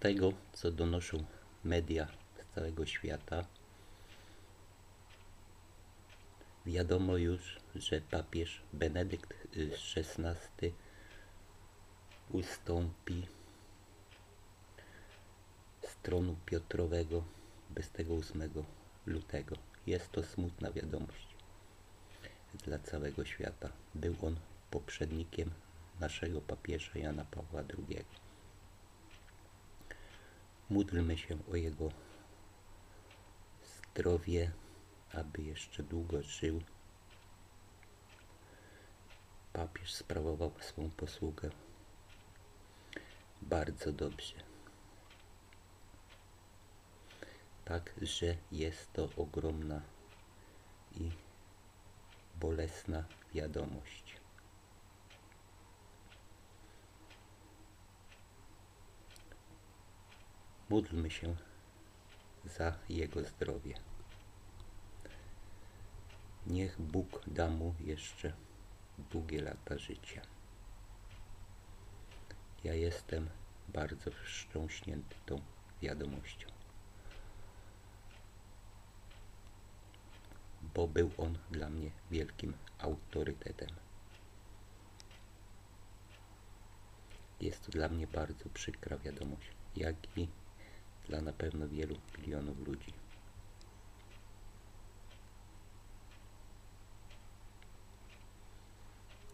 tego, co donoszą media z całego świata, wiadomo już, że papież Benedykt XVI ustąpi z tronu Piotrowego 28 lutego. Jest to smutna wiadomość dla całego świata. Był on poprzednikiem naszego papieża Jana Pawła II. Módlmy się o jego zdrowie, aby jeszcze długo żył. Papież sprawował swą posługę bardzo dobrze. Tak, że jest to ogromna i bolesna wiadomość. Módlmy się za jego zdrowie. Niech Bóg da mu jeszcze długie lata życia. Ja jestem bardzo wstrząśnięty tą wiadomością. Bo był on dla mnie wielkim autorytetem. Jest to dla mnie bardzo przykra wiadomość, jak i dla na pewno wielu milionów ludzi.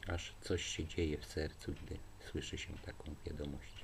Aż coś się dzieje w sercu, gdy słyszy się taką wiadomość.